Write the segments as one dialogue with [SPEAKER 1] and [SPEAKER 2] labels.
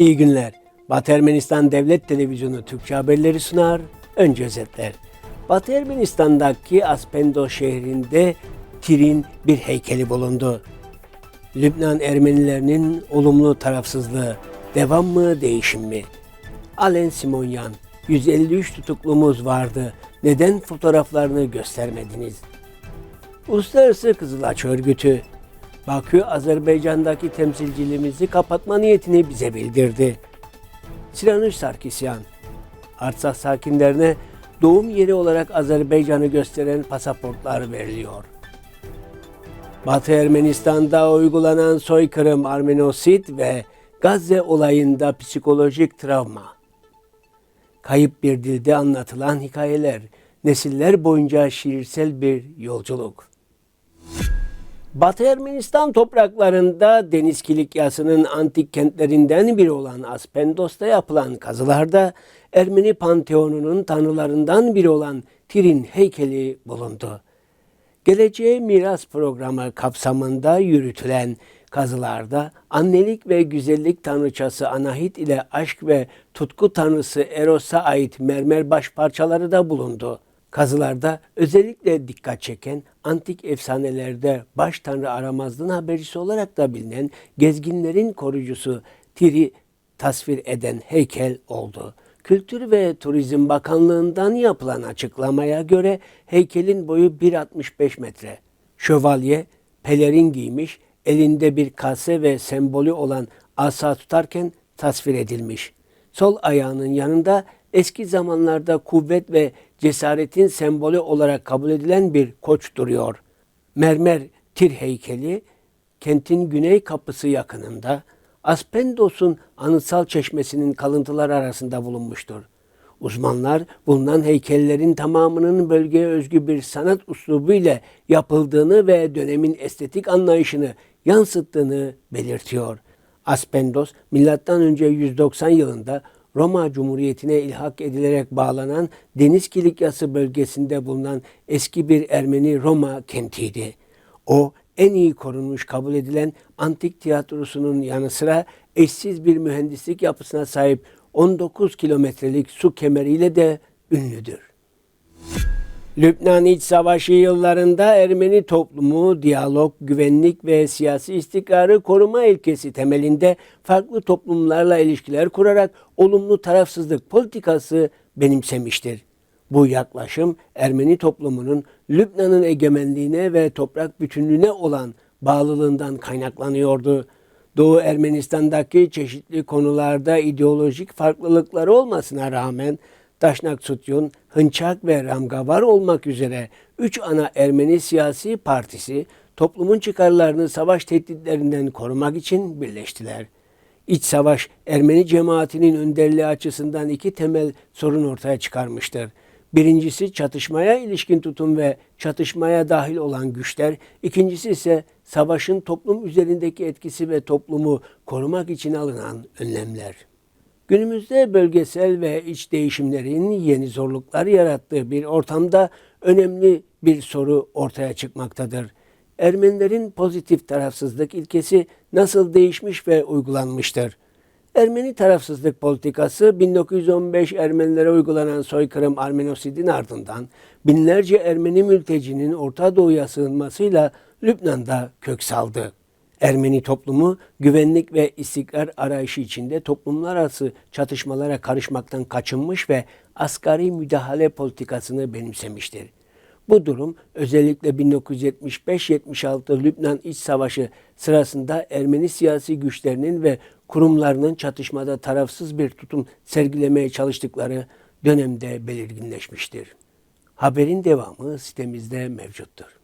[SPEAKER 1] İyi günler. Batı Ermenistan Devlet Televizyonu Türkçe haberleri sunar. Önce özetler. Batı Ermenistan'daki Aspendo şehrinde Tir'in bir heykeli bulundu. Lübnan Ermenilerinin olumlu tarafsızlığı devam mı değişim mi? Alen Simonyan 153 tutuklumuz vardı. Neden fotoğraflarını göstermediniz? Uluslararası Kızılaç Örgütü Bakü Azerbaycan'daki temsilciliğimizi kapatma niyetini bize bildirdi. Siranuş Sarkisyan Artsakh sakinlerine doğum yeri olarak Azerbaycan'ı gösteren pasaportlar veriliyor. Batı Ermenistan'da uygulanan soykırım, Armenosit ve Gazze olayında psikolojik travma. Kayıp bir dilde anlatılan hikayeler, nesiller boyunca şiirsel bir yolculuk. Batı Ermenistan topraklarında Deniz Kilikyası'nın antik kentlerinden biri olan Aspendos'ta yapılan kazılarda Ermeni panteonunun tanrılarından biri olan Tir'in heykeli bulundu. Geleceğe Miras Programı kapsamında yürütülen kazılarda annelik ve güzellik tanrıçası Anahit ile aşk ve tutku tanrısı Eros'a ait mermer baş parçaları da bulundu. Kazılarda özellikle dikkat çeken antik efsanelerde baş tanrı aramazlığın habercisi olarak da bilinen gezginlerin koruyucusu Tiri tasvir eden heykel oldu. Kültür ve Turizm Bakanlığı'ndan yapılan açıklamaya göre heykelin boyu 1.65 metre. Şövalye pelerin giymiş, elinde bir kase ve sembolü olan asa tutarken tasvir edilmiş. Sol ayağının yanında eski zamanlarda kuvvet ve cesaretin sembolü olarak kabul edilen bir koç duruyor. Mermer tir heykeli kentin güney kapısı yakınında Aspendos'un anıtsal çeşmesinin kalıntılar arasında bulunmuştur. Uzmanlar bulunan heykellerin tamamının bölgeye özgü bir sanat uslubu ile yapıldığını ve dönemin estetik anlayışını yansıttığını belirtiyor. Aspendos, M.Ö. 190 yılında Roma Cumhuriyeti'ne ilhak edilerek bağlanan Deniz Kilikyası bölgesinde bulunan eski bir Ermeni Roma kentiydi. O en iyi korunmuş kabul edilen antik tiyatrosunun yanı sıra eşsiz bir mühendislik yapısına sahip 19 kilometrelik su kemeriyle de ünlüdür. Lübnan İç Savaşı yıllarında Ermeni toplumu diyalog, güvenlik ve siyasi istikrarı koruma ilkesi temelinde farklı toplumlarla ilişkiler kurarak olumlu tarafsızlık politikası benimsemiştir. Bu yaklaşım Ermeni toplumunun Lübnan'ın egemenliğine ve toprak bütünlüğüne olan bağlılığından kaynaklanıyordu. Doğu Ermenistan'daki çeşitli konularda ideolojik farklılıkları olmasına rağmen Daşnak Sutyun, Hınçak ve Ramgavar olmak üzere üç ana Ermeni siyasi partisi toplumun çıkarlarını savaş tehditlerinden korumak için birleştiler. İç savaş Ermeni cemaatinin önderliği açısından iki temel sorun ortaya çıkarmıştır. Birincisi çatışmaya ilişkin tutum ve çatışmaya dahil olan güçler, ikincisi ise savaşın toplum üzerindeki etkisi ve toplumu korumak için alınan önlemler. Günümüzde bölgesel ve iç değişimlerin yeni zorluklar yarattığı bir ortamda önemli bir soru ortaya çıkmaktadır. Ermenilerin pozitif tarafsızlık ilkesi nasıl değişmiş ve uygulanmıştır? Ermeni tarafsızlık politikası 1915 Ermenilere uygulanan soykırım Armenosid'in ardından binlerce Ermeni mültecinin Orta Doğu'ya sığınmasıyla Lübnan'da kök saldı. Ermeni toplumu güvenlik ve istikrar arayışı içinde toplumlar arası çatışmalara karışmaktan kaçınmış ve asgari müdahale politikasını benimsemiştir. Bu durum özellikle 1975-76 Lübnan İç Savaşı sırasında Ermeni siyasi güçlerinin ve kurumlarının çatışmada tarafsız bir tutum sergilemeye çalıştıkları dönemde belirginleşmiştir. Haberin devamı sitemizde mevcuttur.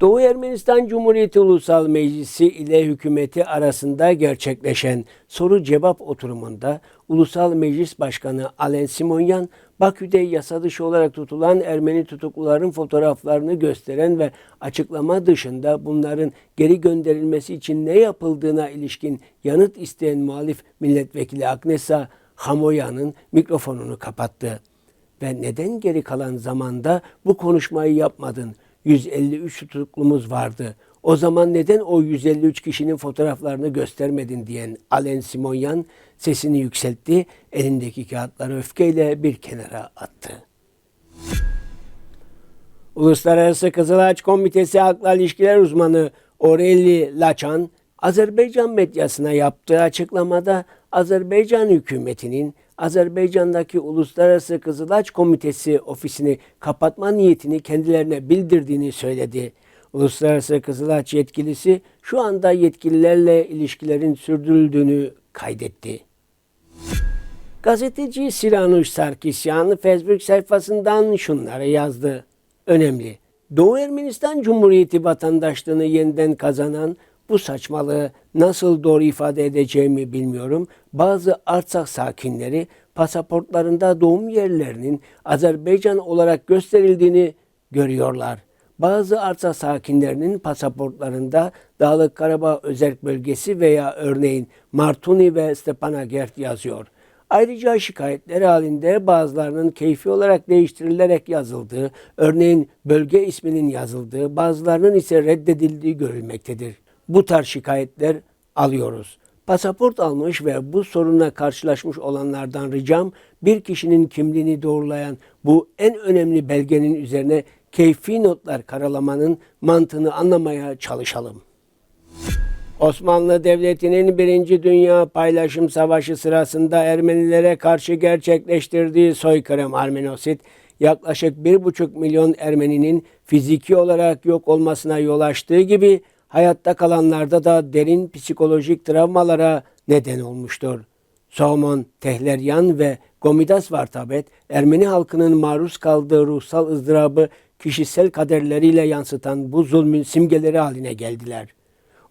[SPEAKER 1] Doğu Ermenistan Cumhuriyeti Ulusal Meclisi ile hükümeti arasında gerçekleşen soru cevap oturumunda Ulusal Meclis Başkanı Alen Simonyan, Bakü'de yasa dışı olarak tutulan Ermeni tutukluların fotoğraflarını gösteren ve açıklama dışında bunların geri gönderilmesi için ne yapıldığına ilişkin yanıt isteyen muhalif milletvekili Agnesa Hamoyan'ın mikrofonunu kapattı. Ve neden geri kalan zamanda bu konuşmayı yapmadın? 153 tutuklumuz vardı. O zaman neden o 153 kişinin fotoğraflarını göstermedin diyen Alen Simonyan sesini yükseltti, elindeki kağıtları öfkeyle bir kenara attı. Uluslararası Kızılaç Komitesi Halkla İlişkiler Uzmanı Orelli Laçan, Azerbaycan medyasına yaptığı açıklamada Azerbaycan hükümetinin Azerbaycan'daki Uluslararası Kızılaç Komitesi ofisini kapatma niyetini kendilerine bildirdiğini söyledi. Uluslararası Kızılaç yetkilisi şu anda yetkililerle ilişkilerin sürdürüldüğünü kaydetti. Gazeteci Siranuş Sarkisyan Facebook sayfasından şunları yazdı. Önemli. Doğu Ermenistan Cumhuriyeti vatandaşlığını yeniden kazanan bu saçmalığı nasıl doğru ifade edeceğimi bilmiyorum. Bazı Artsakh sakinleri pasaportlarında doğum yerlerinin Azerbaycan olarak gösterildiğini görüyorlar. Bazı Artsakh sakinlerinin pasaportlarında Dağlık Karabağ Özerk Bölgesi veya örneğin Martuni ve Stepanakert yazıyor. Ayrıca şikayetler halinde bazılarının keyfi olarak değiştirilerek yazıldığı, örneğin bölge isminin yazıldığı, bazılarının ise reddedildiği görülmektedir. Bu tarz şikayetler alıyoruz. Pasaport almış ve bu sorunla karşılaşmış olanlardan ricam bir kişinin kimliğini doğrulayan bu en önemli belgenin üzerine keyfi notlar karalamanın mantığını anlamaya çalışalım. Osmanlı Devleti'nin Birinci Dünya Paylaşım Savaşı sırasında Ermenilere karşı gerçekleştirdiği soykırım Armenosit, yaklaşık 1,5 milyon Ermeninin fiziki olarak yok olmasına yol açtığı gibi hayatta kalanlarda da derin psikolojik travmalara neden olmuştur. Soğumon, Tehleryan ve Gomidas Vartabet, Ermeni halkının maruz kaldığı ruhsal ızdırabı kişisel kaderleriyle yansıtan bu zulmün simgeleri haline geldiler.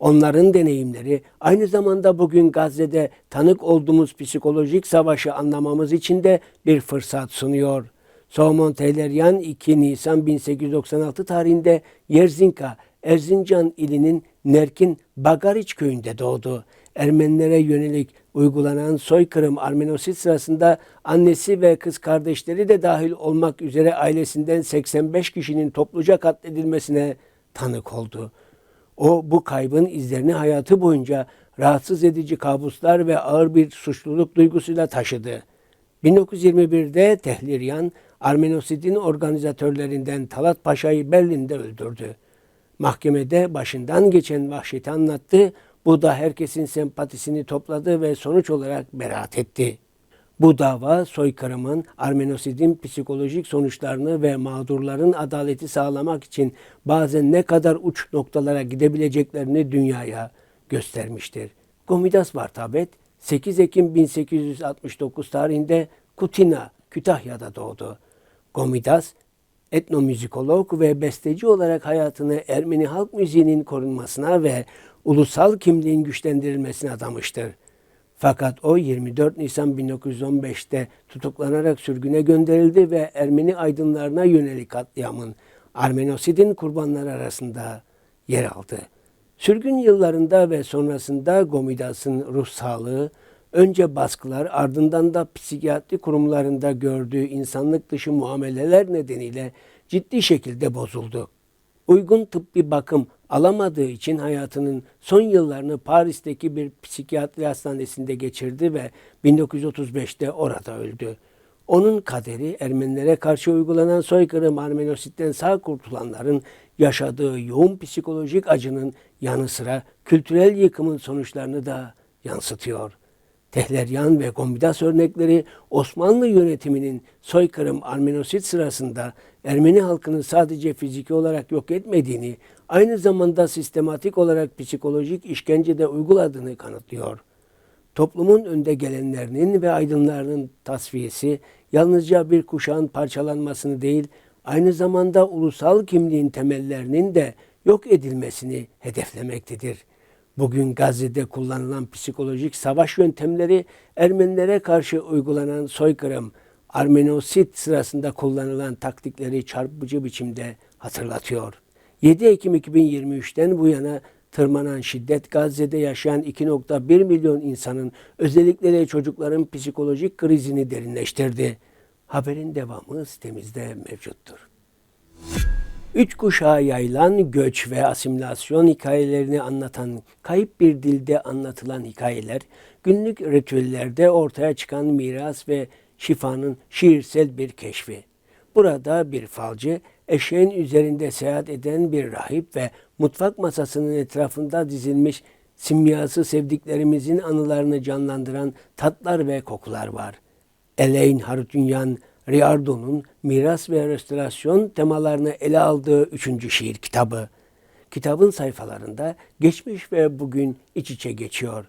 [SPEAKER 1] Onların deneyimleri aynı zamanda bugün Gazze'de tanık olduğumuz psikolojik savaşı anlamamız için de bir fırsat sunuyor. Soğumon Tehleryan 2 Nisan 1896 tarihinde Yerzinka, Erzincan ilinin Nerkin Bagariç köyünde doğdu. Ermenilere yönelik uygulanan soykırım Armenosit sırasında annesi ve kız kardeşleri de dahil olmak üzere ailesinden 85 kişinin topluca katledilmesine tanık oldu. O bu kaybın izlerini hayatı boyunca rahatsız edici kabuslar ve ağır bir suçluluk duygusuyla taşıdı. 1921'de Tehliryan, Armenosid'in organizatörlerinden Talat Paşa'yı Berlin'de öldürdü. Mahkemede başından geçen vahşeti anlattı. Bu da herkesin sempatisini topladı ve sonuç olarak beraat etti. Bu dava soykırımın, Armenosid'in psikolojik sonuçlarını ve mağdurların adaleti sağlamak için bazen ne kadar uç noktalara gidebileceklerini dünyaya göstermiştir. Gomidas Vartabet 8 Ekim 1869 tarihinde Kutina, Kütahya'da doğdu. Gomidas etnomüzikolog ve besteci olarak hayatını Ermeni halk müziğinin korunmasına ve ulusal kimliğin güçlendirilmesine adamıştır. Fakat o 24 Nisan 1915'te tutuklanarak sürgüne gönderildi ve Ermeni aydınlarına yönelik katliamın Armenosid'in kurbanları arasında yer aldı. Sürgün yıllarında ve sonrasında Gomidas'ın ruh sağlığı, önce baskılar ardından da psikiyatri kurumlarında gördüğü insanlık dışı muameleler nedeniyle ciddi şekilde bozuldu. Uygun tıbbi bakım alamadığı için hayatının son yıllarını Paris'teki bir psikiyatri hastanesinde geçirdi ve 1935'te orada öldü. Onun kaderi Ermenilere karşı uygulanan soykırım Armenosit'ten sağ kurtulanların yaşadığı yoğun psikolojik acının yanı sıra kültürel yıkımın sonuçlarını da yansıtıyor. Tehleryan ve Gomidas örnekleri Osmanlı yönetiminin soykırım Armenosit sırasında Ermeni halkını sadece fiziki olarak yok etmediğini, aynı zamanda sistematik olarak psikolojik işkence de uyguladığını kanıtlıyor. Toplumun önde gelenlerinin ve aydınlarının tasfiyesi yalnızca bir kuşağın parçalanmasını değil, aynı zamanda ulusal kimliğin temellerinin de yok edilmesini hedeflemektedir. Bugün Gazze'de kullanılan psikolojik savaş yöntemleri Ermenilere karşı uygulanan soykırım, Armenosit sırasında kullanılan taktikleri çarpıcı biçimde hatırlatıyor. 7 Ekim 2023'ten bu yana tırmanan şiddet Gazze'de yaşayan 2.1 milyon insanın özellikle de çocukların psikolojik krizini derinleştirdi. Haberin devamı sitemizde mevcuttur. Üç kuşağa yayılan göç ve asimilasyon hikayelerini anlatan kayıp bir dilde anlatılan hikayeler, günlük ritüellerde ortaya çıkan miras ve şifanın şiirsel bir keşfi. Burada bir falcı, eşeğin üzerinde seyahat eden bir rahip ve mutfak masasının etrafında dizilmiş simyası sevdiklerimizin anılarını canlandıran tatlar ve kokular var. Elaine Harutyunyan Riordan'un miras ve restorasyon temalarını ele aldığı üçüncü şiir kitabı. Kitabın sayfalarında geçmiş ve bugün iç içe geçiyor.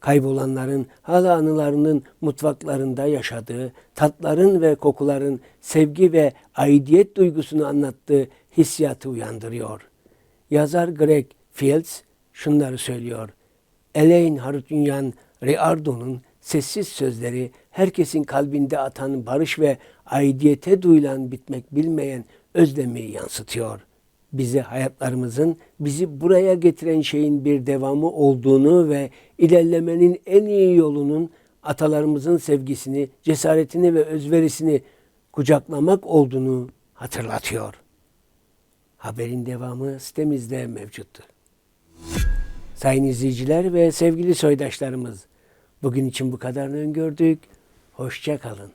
[SPEAKER 1] Kaybolanların hala anılarının mutfaklarında yaşadığı, tatların ve kokuların sevgi ve aidiyet duygusunu anlattığı hissiyatı uyandırıyor. Yazar Greg Fields şunları söylüyor. Elaine Harutyunyan Riordan'un sessiz sözleri herkesin kalbinde atan barış ve aidiyete duyulan bitmek bilmeyen özlemi yansıtıyor. Bize hayatlarımızın bizi buraya getiren şeyin bir devamı olduğunu ve ilerlemenin en iyi yolunun atalarımızın sevgisini, cesaretini ve özverisini kucaklamak olduğunu hatırlatıyor. Haberin devamı sitemizde mevcuttur. Sayın izleyiciler ve sevgili soydaşlarımız, bugün için bu kadarını öngördük. Hoşça kalın.